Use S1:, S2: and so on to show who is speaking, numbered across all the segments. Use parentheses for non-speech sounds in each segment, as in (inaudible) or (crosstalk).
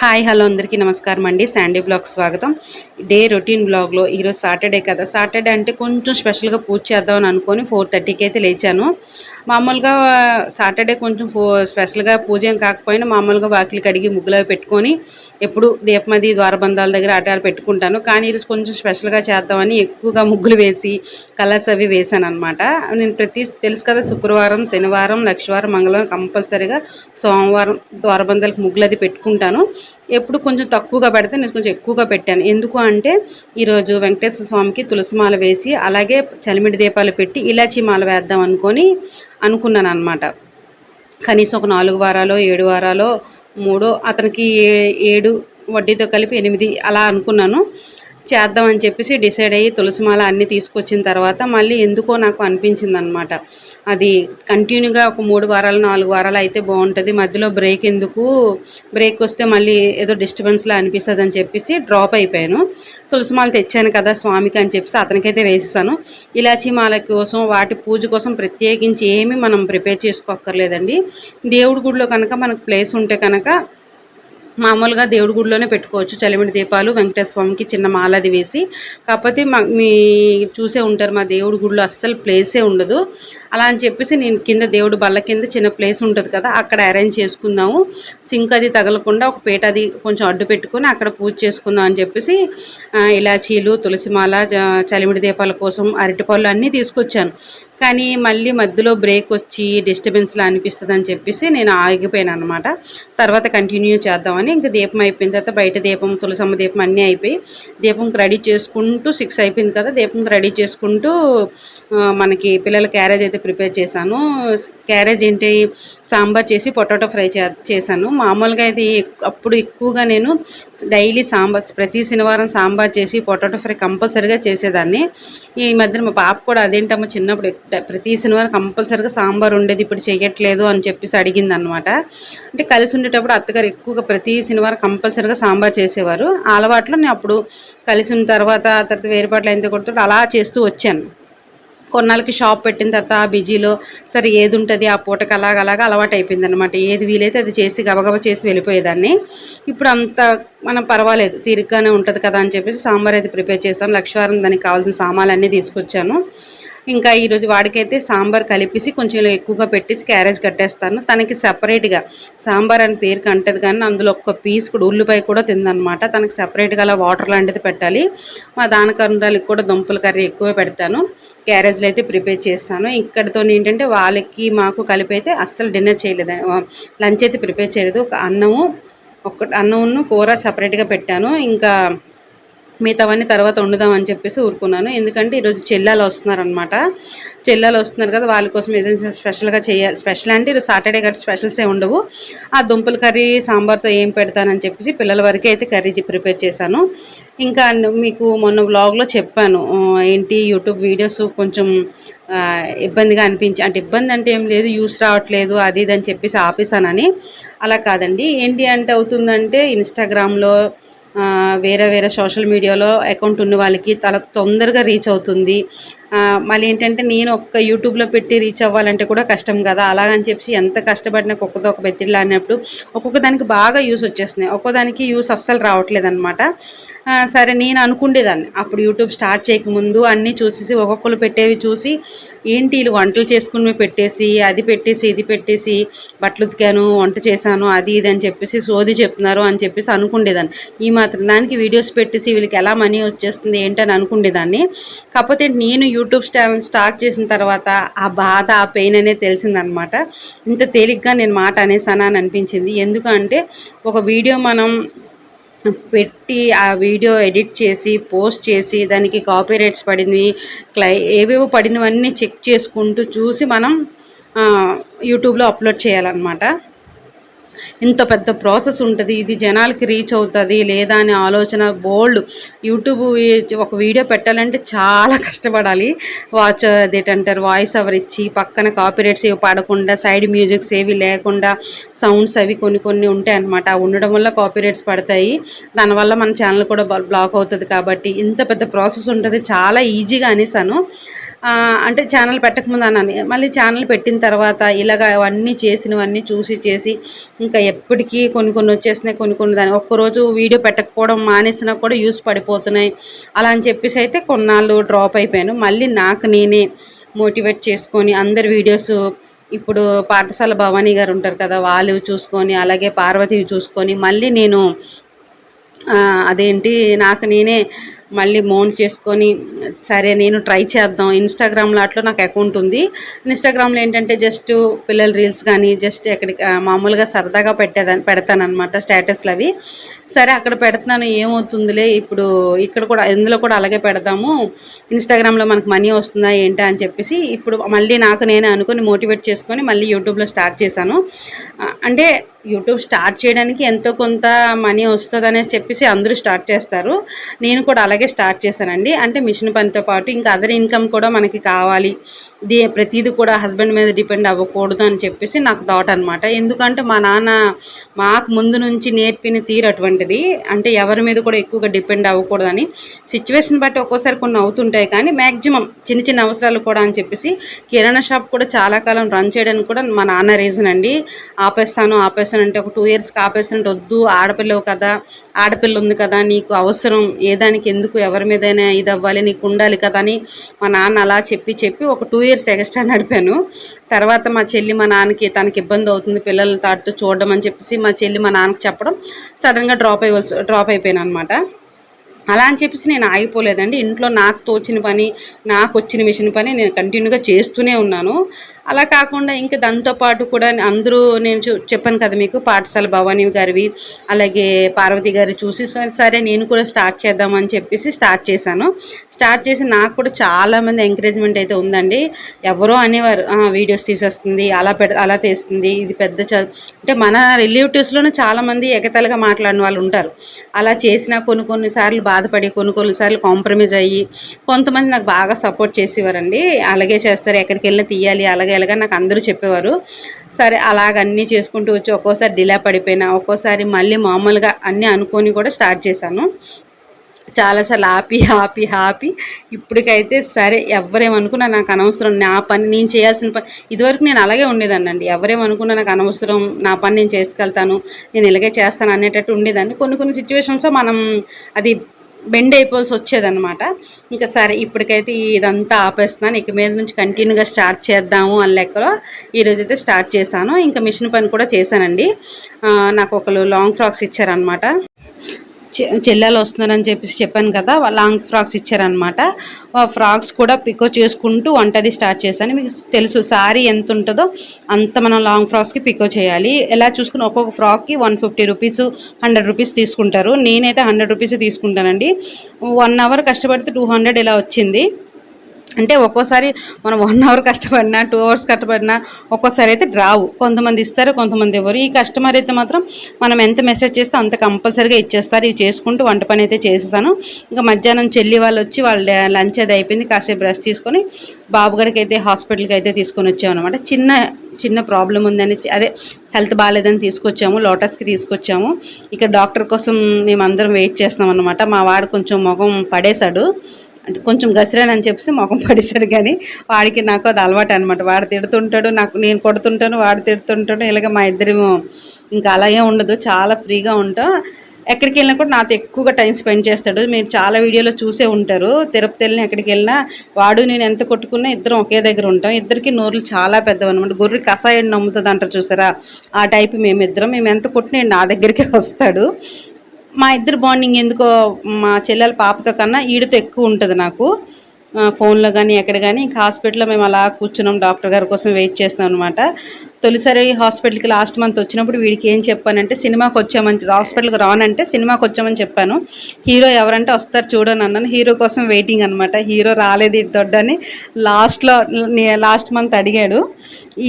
S1: Hi hello అందరికీ నమస్కారం అండి. శాండీ బ్లాగ్ స్వాగతం. డే రొటీన్ బ్లాగ్లో ఈరోజు సాటర్డే కదా. సాటర్డే అంటే కొంచెం స్పెషల్గా పూజ చేద్దామని అనుకొని ఫోర్ థర్టీకి అయితే లేచాను. మామూలుగా సాటర్డే కొంచెం ఫో స్పెషల్గా పూజ ఏం కాకపోయినా మామూలుగా వాకిలి కడిగి ముగ్గులు అవి పెట్టుకొని ఎప్పుడు దీపమది ద్వారబంధాల దగ్గర ఆటాలు పెట్టుకుంటాను. కానీ ఈరోజు కొంచెం స్పెషల్గా చేద్దామని ఎక్కువగా ముగ్గులు వేసి కలర్స్ అవి వేసాను అనమాట నేను ప్రతి తెలుసు కదా శుక్రవారం శనివారం లక్షవారం మంగళవారం కంపల్సరీగా సోమవారం ద్వారబంధాలకు ముగ్గులు అది పెట్టుకుంటాను. ఎప్పుడు కొంచెం తక్కువగా పెడితే నేను కొంచెం ఎక్కువగా పెట్టాను. ఎందుకు అంటే ఈరోజు వెంకటేశ్వర స్వామికి తులసి మాల వేసి అలాగే చలిమిడి దీపాలు పెట్టి ఇలాచీ మాల వేద్దాం అనుకొని అనుకున్నాను అనమాట కనీసం ఒక నాలుగు వారాలు ఏడు వారాలు మూడో అతనికి ఏ- ఏడు వడ్డీతో కలిపి ఎనిమిది అలా అనుకున్నాను. చేద్దామని చెప్పేసి డిసైడ్ అయ్యి తులసిమాల అన్నీ తీసుకొచ్చిన తర్వాత మళ్ళీ ఎందుకో నాకు అనిపించింది అనమాట అది కంటిన్యూగా ఒక మూడు వారాలు నాలుగు వారాలు అయితే బాగుంటుంది. మధ్యలో బ్రేక్ ఎందుకు? బ్రేక్ వస్తే మళ్ళీ ఏదో డిస్టర్బెన్స్లా అనిపిస్తుంది అని చెప్పేసి డ్రాప్ అయిపోయాను. తులసిమాల తెచ్చాను కదా స్వామికి అని చెప్పేసి అతనికైతే వేసేసాను. ఇలాచీ మాల కోసం వాటి పూజ కోసం ప్రత్యేకించి ఏమీ మనం ప్రిపేర్ చేసుకోక్కర్లేదండి. దేవుడి గుడిలో కనుక మనకు ప్లేస్ ఉంటే కనుక మామూలుగా దేవుడి గుడిలోనే పెట్టుకోవచ్చు. చలిమిడి దీపాలు వెంకటేశ్వర స్వామికి చిన్న మాలది వేసి. కాకపోతే మా మీ చూసే ఉంటారు మా దేవుడి గుడిలో అస్సలు ప్లేసే ఉండదు. అలా అని చెప్పేసి నేను కింద దేవుడి బల్ల కింద చిన్న ప్లేస్ ఉంటుంది కదా అక్కడ అరేంజ్ చేసుకుందాము. సింక్ అది తగలకుండా ఒక పీట అది కొంచెం అడ్డు పెట్టుకొని అక్కడ పూజ చేసుకుందాం అని చెప్పేసి ఇలాచీలు తులసిమాల చలిమిడి దీపాల కోసం అరటిపళ్ళు అన్నీ తీసుకొచ్చాను. కానీ మళ్ళీ మధ్యలో బ్రేక్ వచ్చి డిస్టర్బెన్స్లా అనిపిస్తుంది అని చెప్పేసి నేను ఆగిపోయాను అనమాట తర్వాత కంటిన్యూ చేద్దామని ఇంకా దీపం అయిపోయిన తర్వాత బయట దీపం తులసమ్మ దీపం అన్నీ అయిపోయి దీపంకి రెడీ చేసుకుంటూ సిక్స్ అయిపోయింది కదా దీపంకి రెడీ చేసుకుంటూ మనకి పిల్లల క్యారేజ్ అయితే ప్రిపేర్ చేశాను. క్యారేజ్ ఏంటి? సాంబార్ చేసి పొటాటో ఫ్రై చే చేశాను. మామూలుగా ఇది అప్పుడు ఎక్కువగా నేను డైలీ సాంబార్ ప్రతి శనివారం సాంబార్ చేసి పొటాటో ఫ్రై కంపల్సరీగా చేసేదాన్ని. ఈ మధ్యన మా పాప కూడా అదేంటమ్మా చిన్నప్పుడు ప్రతి శనివారం కంపల్సరీగా సాంబార్ ఉండేది ఇప్పుడు చేయట్లేదు అని చెప్పేసి అడిగింది అనమాట అంటే కలిసి ఉండేటప్పుడు అత్తగారు ఎక్కువగా ప్రతి శనివారం కంపల్సరీగా సాంబార్ చేసేవారు. ఆ అలవాట్లో నేను అప్పుడు కలిసి ఉన్న తర్వాత తర్వాత వేరుపాట్లు అయితే కొడుతుంటే అలా చేస్తూ వచ్చాను. కొన్నాళ్ళకి షాప్ పెట్టిన తర్వాత ఆ బిజీలో సరే ఏది ఉంటుంది ఆ పూటకి అలాగ అలాగ అలవాటు అయిపోయింది అనమాట ఏది వీలైతే అది చేసి గబగబా చేసి వెళ్ళిపోయేదాన్ని. ఇప్పుడు అంత మనం పర్వాలేదు తీరిగ్గానే ఉంటుంది కదా అని చెప్పేసి సాంబార్ అయితే ప్రిపేర్ చేశాను. లక్షవారం దానికి కావాల్సిన సామాన్లు అన్నీ తీసుకొచ్చాను. ఇంకా ఈరోజు వాడికైతే సాంబార్ కలిపేసి కొంచెం ఎక్కువగా పెట్టేసి క్యారేజ్ కట్టేస్తాను. తనకి సపరేట్గా సాంబార్ అని పేరుకి అంటది కానీ అందులో ఒక్క పీస్ కూడా ఉల్లిపాయ కూడా తిందనమాట. తనకి సపరేట్గా అలా వాటర్ లాంటిది పెట్టాలి. మా దానకరుండాలకి కూడా దుంపల కర్రీ ఎక్కువ పెడతాను. క్యారేజ్లో అయితే ప్రిపేర్ చేస్తాను. ఇక్కడతో ఏంటంటే వాళ్ళకి మాకు కలిపి అయితే అస్సలు డిన్నర్ చేయలేదు. లంచ్ అయితే ప్రిపేర్ చేయలేదు. ఒక అన్నము ఒక అన్నమును కూర సపరేట్గా పెట్టాను. ఇంకా మిగతావన్నీ తర్వాత వండుదామని చెప్పేసి ఊరుకున్నాను. ఎందుకంటే ఈరోజు చెల్లెలు వస్తున్నారనమాట చెల్లెలు వస్తున్నారు కదా వాళ్ళ కోసం ఏదైనా స్పెషల్గా చేయాలి స్పెషల్ అంటే ఈరోజు సాటర్డే కాబట్టి స్పెషల్సే ఉండవు. ఆ దుంపల కర్రీ సాంబార్తో ఏం పెడతానని చెప్పేసి పిల్లల వరకే అయితే కర్రీ ప్రిపేర్ చేశాను. ఇంకా మీకు మొన్న వ్లాగ్లో చెప్పాను. ఏంటి యూట్యూబ్ వీడియోస్ కొంచెం ఇబ్బందిగా అనిపించి అంటే ఇబ్బంది అంటే ఏం లేదు యూస్ రావట్లేదు అది ఇది అని చెప్పేసి ఆపేసానని అలా కాదండి. ఏంటి అంటే అవుతుందంటే ఇన్స్టాగ్రామ్లో వేరే వేరే సోషల్ మీడియాలో అకౌంట్ ఉన్న వాళ్ళకి చాలా తొందరగా రీచ్ అవుతుంది. మళ్ళీ ఏంటంటే నేను ఒక్క యూట్యూబ్లో పెట్టి రీచ్ అవ్వాలంటే కూడా కష్టం కదా. అలాగని చెప్పి ఎంత కష్టపడినా ఒక్కొక్కతో ఒక బెత్తిళ్ళు అన్నప్పుడు ఒక్కొక్క దానికి బాగా యూస్ వచ్చేస్తున్నాయి. ఒక్కోదానికి యూస్ అస్సలు రావట్లేదు అనమాట సరే నేను అనుకుండేదాన్ని. అప్పుడు యూట్యూబ్ స్టార్ట్ చేయకముందు అన్నీ చూసేసి ఒక్కొక్కరు పెట్టేవి చూసి ఏంటి వీళ్ళు వంటలు చేసుకుని పెట్టేసి అది పెట్టేసి ఇది పెట్టేసి బట్టలు ఉతికాను వంట చేశాను అది ఇది అని చెప్పేసి సోది చెప్తున్నారు అని చెప్పేసి అనుకుండేదాన్ని. ఈ మాత్రం దానికి వీడియోస్ పెట్టేసి వీళ్ళకి ఎలా మనీ వచ్చేస్తుంది ఏంటని అనుకుండేదాన్ని. కాకపోతే నేను యూట్యూబ్ ఛానల్ స్టార్ట్ చేసిన తర్వాత ఆ బాధ ఆ పెయిన్ అనేది తెలిసిందనమాట. ఇంత తేలిగ్గా నేను మాట అనేసానా అని అనిపించింది. ఎందుకంటే ఒక వీడియో మనం పెట్టి ఆ వీడియో ఎడిట్ చేసి పోస్ట్ చేసి దానికి కాపీ రైట్స్ పడినవి క్లై ఏవేవో పడినవన్నీ చెక్ చేసుకుంటూ చూసి మనం యూట్యూబ్లో అప్లోడ్ చేయాలన్నమాట. ఇంత పెద్ద ప్రాసెస్ ఉంటుంది ఇది జనాలకి రీచ్ అవుతుంది లేదా అనే ఆలోచన బోల్డ్. యూట్యూబ్ ఒక వీడియో పెట్టాలంటే చాలా కష్టపడాలి. వాచ్ అదేంటారు వాయిస్ అవర్ ఇచ్చి పక్కన కాపీరేట్స్ ఏవి పడకుండా సైడ్ మ్యూజిక్స్ ఏవి లేకుండా సౌండ్స్ అవి కొన్ని కొన్ని ఉంటాయి అనమాట ఉండడం వల్ల కాపీరేట్స్ పడతాయి. దానివల్ల మన ఛానల్ కూడా బ్లాక్ అవుతుంది కాబట్టి ఇంత పెద్ద ప్రాసెస్ ఉంటుంది చాలా ఈజీగా అనేసాను. అంటే ఛానల్ పెట్టకముందు అన్నాను. మళ్ళీ ఛానల్ పెట్టిన తర్వాత ఇలాగ అవన్నీ చేసినవన్నీ చూసి చేసి ఇంకా ఎప్పటికీ కొన్ని కొన్ని వచ్చేసినాయి కొన్ని కొన్ని దాని ఒక్కరోజు వీడియో పెట్టకపోవడం మానేసినా కూడా యూస్ పడిపోతున్నాయి. అలా అని చెప్పేసి అయితే కొన్నాళ్ళు డ్రాప్ అయిపోయాను. మళ్ళీ నాకు నేనే మోటివేట్ చేసుకొని అందరి వీడియోస్ ఇప్పుడు పాఠశాల భవానీ గారు ఉంటారు కదా వాళ్ళు చూసుకొని అలాగే పార్వతివి చూసుకొని మళ్ళీ నేను అదేంటి నాకు నేనే మళ్ళీ మౌంట్ చేసుకొని సరే నేను ట్రై చేద్దాం. ఇన్స్టాగ్రామ్లో అట్లా నాకు అకౌంట్ ఉంది. ఇన్స్టాగ్రామ్లో ఏంటంటే జస్ట్ పిల్లల రీల్స్ కానీ జస్ట్ ఎక్కడికి మామూలుగా సరదాగా పెట్టేదాన్ని పెడతాను స్టేటస్లు అవి సరే అక్కడ పెడుతున్నాను ఏమవుతుందిలే ఇప్పుడు ఇక్కడ కూడా ఇందులో కూడా అలాగే పెడదాము. ఇన్స్టాగ్రామ్లో మనకు మనీ వస్తుందా ఏంటా అని చెప్పేసి ఇప్పుడు మళ్ళీ నాకు నేనే అనుకొని మోటివేట్ చేసుకొని మళ్ళీ యూట్యూబ్లో స్టార్ట్ చేశాను. అంటే యూట్యూబ్ స్టార్ట్ చేయడానికి ఎంతో కొంత మనీ వస్తుంది అనేసి చెప్పేసి అందరూ స్టార్ట్ చేస్తారు. నేను కూడా అలాగే స్టార్ట్ చేశానండి. అంటే మిషన్ పనితో పాటు ఇంకా అదర్ ఇన్కమ్ కూడా మనకి కావాలి. దే ప్రతిదీ కూడా హస్బెండ్ మీద డిపెండ్ అవ్వకూడదు అని చెప్పేసి నాకు థాట్ అనమాట ఎందుకంటే మా నాన్న మాకు ముందు నుంచి నేర్పిన తీరు అటువంటిది. అంటే ఎవరి మీద కూడా ఎక్కువగా డిపెండ్ అవ్వకూడదని. సిచ్యువేషన్ బట్టి ఒక్కోసారి కొన్ని అవుతుంటాయి కానీ మ్యాక్సిమం చిన్న చిన్న అవసరాలు కూడా అని చెప్పేసి కిరాణా షాప్ కూడా చాలా కాలం రన్ చేయడానికి కూడా మా నాన్న రీజన్ అండి. ఆపేస్తాను ఆపేస్తాను అంటే ఒక టూ ఇయర్స్కి ఆపేస్తానంటే వద్దు ఆడపిల్లవు కదా ఆడపిల్ల ఉంది కదా నీకు అవసరం ఏ దానికి ఎందుకు ఎవరి మీదైనా ఇది అవ్వాలి నీకు ఉండాలి కదా అని మా నాన్న అలా చెప్పి చెప్పి ఒక టూ ఇయర్స్ ఎక్స్ట్రా నడిపాను. తర్వాత మా చెల్లి మా నాన్నకి తనకి ఇబ్బంది అవుతుంది పిల్లల తాడుతూ చూడడం అని చెప్పేసి మా చెల్లి మా నాన్నకి చెప్పడం సడన్గా డ్రాప్ అయ్యవలసి డ్రాప్ అయిపోయాను అనమాట అలా అని చెప్పేసి నేను ఆగిపోలేదండి. ఇంట్లో నాకు తోచిన పని నాకు వచ్చిన మిషన్ పని నేను కంటిన్యూగా చేస్తూనే ఉన్నాను. అలా కాకుండా ఇంకా దాంతోపాటు కూడా అందరూ నేను చూ చెప్పాను కదా మీకు పాఠశాల భవానీ గారివి అలాగే పార్వతి గారి చూసి సరే- నేను కూడా స్టార్ట్ చేద్దామని చెప్పేసి స్టార్ట్ చేశాను. స్టార్ట్ చేసి నాకు కూడా చాలామంది ఎంకరేజ్మెంట్ అయితే ఉందండి. ఎవరో అనేవారు వీడియోస్ తీసేస్తుంది అలా పెడ అలా తీస్తుంది ఇది పెద్ద చదువు అంటే మన రిలేటివ్స్లోనే చాలామంది ఎగతలుగా మాట్లాడిన వాళ్ళు ఉంటారు. అలా చేసినా కొన్ని కొన్నిసార్లు బాధపడి కొన్ని కొన్నిసార్లు కాంప్రమైజ్ అయ్యి కొంతమంది నాకు బాగా సపోర్ట్ చేసేవారండి. అలాగే చేస్తారు ఎక్కడికి వెళ్ళినా తీయాలి అలాగే చేయాలిగా నాకు అందరూ చెప్పేవారు. సరే అలాగన్నీ చేసుకుంటూ వచ్చి ఒక్కోసారి డిలే పడిపోయినా ఒక్కోసారి మళ్ళీ మామూలుగా అన్నీ అనుకొని కూడా స్టార్ట్ చేశాను. చాలాసార్లు ఆపి ఆపి ఆపి ఇప్పటికైతే సరే ఎవరేమనుకున్నా నాకు అనవసరం నా పని నేను చేయాల్సిన పని ఇదివరకు నేను అలాగే ఉండేదాన్నండి. ఎవరేమనుకున్నా నాకు అనవసరం నా పని నేను చేసుకెళ్తాను నేను ఇలాగే చేస్తాను అనేటట్టు ఉండేదాన్ని. కొన్ని కొన్ని సిచ్యువేషన్స్లో మనం అది బెండ్ అయిపోవాల్సి వచ్చేదన్నమాట. ఇంకా సరే ఇప్పటికైతే ఇదంతా ఆపేస్తున్నాను. ఇక మీద నుంచి కంటిన్యూగా స్టార్ట్ చేద్దాము అని లెక్కలో ఈరోజు అయితే స్టార్ట్ చేశాను. ఇంకా మిషన్ పని కూడా చేశానండి. నాకు ఒకరు లాంగ్ ఫ్రాక్స్ ఇచ్చారనమాట చెల్లెలు వస్తున్నారని చెప్పేసి చెప్పాను కదా లాంగ్ ఫ్రాక్స్ ఇచ్చారనమాట ఆ ఫ్రాక్స్ కూడా పికో చేసుకుంటూ వంటది స్టార్ట్ చేశాను. మీకు తెలుసు సారీ ఎంత ఉంటుందో అంత మనం లాంగ్ ఫ్రాక్స్కి పికో చేయాలి. ఎలా చూసుకుని ఒక్కొక్క ఫ్రాక్కి one fifty rupees hundred rupees తీసుకుంటారు. నేనైతే హండ్రెడ్ రూపీస్ తీసుకుంటానండి. వన్ అవర్ కష్టపడితే టూ హండ్రెడ్ ఇలా వచ్చింది. అంటే ఒక్కోసారి మనం వన్ అవర్ కష్టపడినా టూ అవర్స్ కష్టపడినా ఒక్కోసారి అయితే రావు. కొంతమంది ఇస్తారు కొంతమంది ఇవ్వరు. ఈ కస్టమర్ అయితే మాత్రం మనం ఎంత మెసేజ్ చేస్తే అంత కంపల్సరీగా ఇచ్చేస్తారు. ఇవి చేసుకుంటూ వంట పని అయితే చేసేసాను. ఇంకా మధ్యాహ్నం చెల్లి వాళ్ళు వచ్చి వాళ్ళ లంచ్ అది అయిపోయింది. కాసేపు బ్రష్ తీసుకొని బాబుగడికి అయితే హాస్పిటల్కి అయితే తీసుకొని వచ్చామన్నమాట చిన్న చిన్న ప్రాబ్లం ఉందనేసి అదే హెల్త్ బాగాలేదని తీసుకొచ్చాము. లోటస్కి తీసుకొచ్చాము. ఇక్కడ డాక్టర్ కోసం మేమందరం వెయిట్ చేస్తున్నాం అనమాట మా వాడు కొంచెం మొగం పడేశాడు. అంటే కొంచెం గసిరానని చెప్పేసి మొఖం పడేశాడు కానీ వాడికి నాకు అది అలవాటు అనమాట వాడు తిడుతుంటాడు నాకు నేను కొడుతుంటాను వాడు తిడుతుంటాడు. ఇలాగ మా ఇద్దరేమో ఇంకా అలాగే ఉండదు. చాలా ఫ్రీగా ఉంటాం. ఎక్కడికి వెళ్ళినా కూడా నాతో ఎక్కువగా టైం స్పెండ్ చేస్తాడు. మీరు చాలా వీడియోలో చూసే ఉంటారు. తిరుపతి వెళ్ళినా ఎక్కడికి వెళ్ళినా వాడు నేను ఎంత కొట్టుకున్నా ఇద్దరం ఒకే దగ్గర ఉంటాం. ఇద్దరికి నోరులు చాలా పెద్దవి అనమాట గొర్రె కషాయం నమ్ముతుంది అంటారు చూసారా? ఆ టైప్ మేమిద్దరం. మేము ఎంత కొట్టినా నా దగ్గరికే వస్తాడు. మా ఇద్దరు బాండింగ్ ఎందుకో మా చెల్లెల పాపతో కన్నా ఈడితో ఎక్కువ ఉంటుంది నాకు. ఫోన్లో కానీ ఎక్కడ కానీ ఇంకా హాస్పిటల్లో మేము అలా కూర్చున్నాం. డాక్టర్ గారి కోసం వెయిట్ చేస్తున్నాం అనమాట తొలిసారి హాస్పిటల్కి లాస్ట్ మంత్ వచ్చినప్పుడు వీడికి ఏం చెప్పానంటే సినిమాకి వచ్చామని హాస్పిటల్కి రానంటే సినిమాకి వచ్చామని చెప్పాను. హీరో ఎవరంటే వస్తారు చూడని అన్నాను. హీరో కోసం వెయిటింగ్ అనమాట హీరో రాలేదు ఇటు దొడ్డని లాస్ట్లో లాస్ట్ మంత్ అడిగాడు.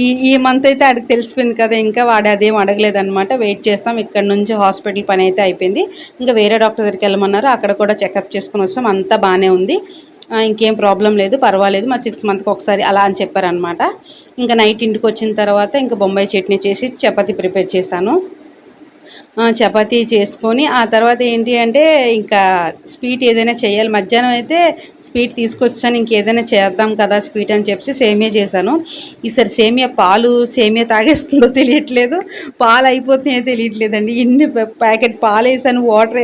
S1: ఈ ఈ మంత్ అయితే అడిగి తెలిసిపోయింది కదా ఇంకా వాడు అదేం అడగలేదనమాట వెయిట్ చేస్తాం ఇక్కడ నుంచి హాస్పిటల్ పని అయితే అయిపోయింది. ఇంకా వేరే డాక్టర్ దగ్గరికి వెళ్ళమన్నారు. అక్కడ కూడా చెకప్ చేసుకుని వస్తాం. అంతా బాగానే ఉంది. ఇంకేం ప్రాబ్లం లేదు పర్వాలేదు మా సిక్స్ మంత్కి ఒకసారి అలా అని చెప్పారనమాట ఇంకా నైట్ ఇంటికి వచ్చిన తర్వాత ఇంకా బొంబాయి చట్నీ చేసి చపాతీ ప్రిపేర్ చేశాను. చపాతీ చేసుకొని ఆ తర్వాత ఏంటి అంటే ఇంకా స్వీట్ ఏదైనా చేయాలి. మధ్యాహ్నం అయితే స్వీట్ తీసుకొచ్చాను ఇంకేదైనా చేద్దాం కదా స్వీట్ అని చెప్పి సేమియా చేశాను. ఈసారి సేమియా పాలు సేమియా తాగేస్తుందో (laughs) తెలియట్లేదు. పాలు అయిపోతున్నాయో తెలియట్లేదండి. ఇన్ని ప్యాకెట్ పాలు వేసాను వాటర్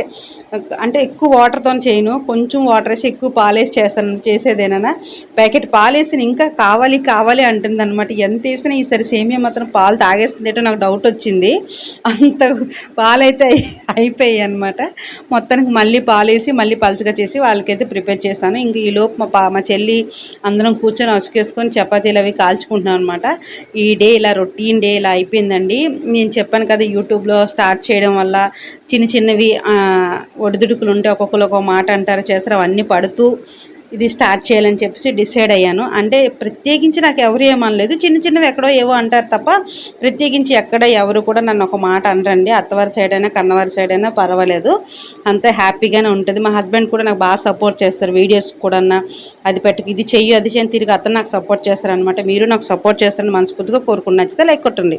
S1: అంటే ఎక్కువ వాటర్తో చేయను. కొంచెం వాటర్ వేసి ఎక్కువ పాలు వేసి చేస్తాను చేసేదేనా ప్యాకెట్ పాలు వేసిన ఇంకా కావాలి కావాలి అంటుంది అనమాట ఎంత వేసినా ఈసారి సేమియా మాత్రం పాలు తాగేస్తుంది నాకు డౌట్ వచ్చింది. అంత పాలైతే అయిపోయాయి అనమాట మొత్తానికి మళ్ళీ పాలేసి మళ్ళీ పలుచగా చేసి వాళ్ళకైతే ప్రిపేర్ చేశాను. ఇంక ఈ లోపు మా పా మా చెల్లి అందరం కూర్చొని అసుకేసుకొని చపాతీలు అవి కాల్చుకుంటున్నాం అనమాట ఈ డే ఇలా రొటీన్ డే ఇలా అయిపోయిందండి. నేను చెప్పాను కదా యూట్యూబ్లో స్టార్ట్ చేయడం వల్ల చిన్న చిన్నవి ఒడిదుడుకులు ఉంటే ఒక్కొక్కరు ఒక మాట అంటారు చేస్తారు. అవన్నీ పడుతూ ఇది స్టార్ట్ చేయాలని చెప్పేసి డిసైడ్ అయ్యాను. అంటే ప్రత్యేకించి నాకు ఎవరు ఏమనలేదు. చిన్న చిన్నవి ఎక్కడో ఏవో అంటారు తప్ప ప్రత్యేకించి ఎక్కడ ఎవరు కూడా నన్ను ఒక మాట అనరండి. అత్తవారి సైడ్ అయినా కన్నవారి సైడ్ అయినా పర్వాలేదు. అంత హ్యాపీగానే ఉంటుంది. మా హస్బెండ్ కూడా నాకు బాగా సపోర్ట్ చేస్తారు. వీడియోస్ కూడా అది పెట్టుకు ఇది చెయ్యి అది చేయని తిరిగి అతను నాకు సపోర్ట్ చేస్తారు అనమాట మీరు నాకు సపోర్ట్ చేస్తారని మనస్ఫూర్తిగా కోరుకున్న నచ్చితే లైక్ కొట్టండి.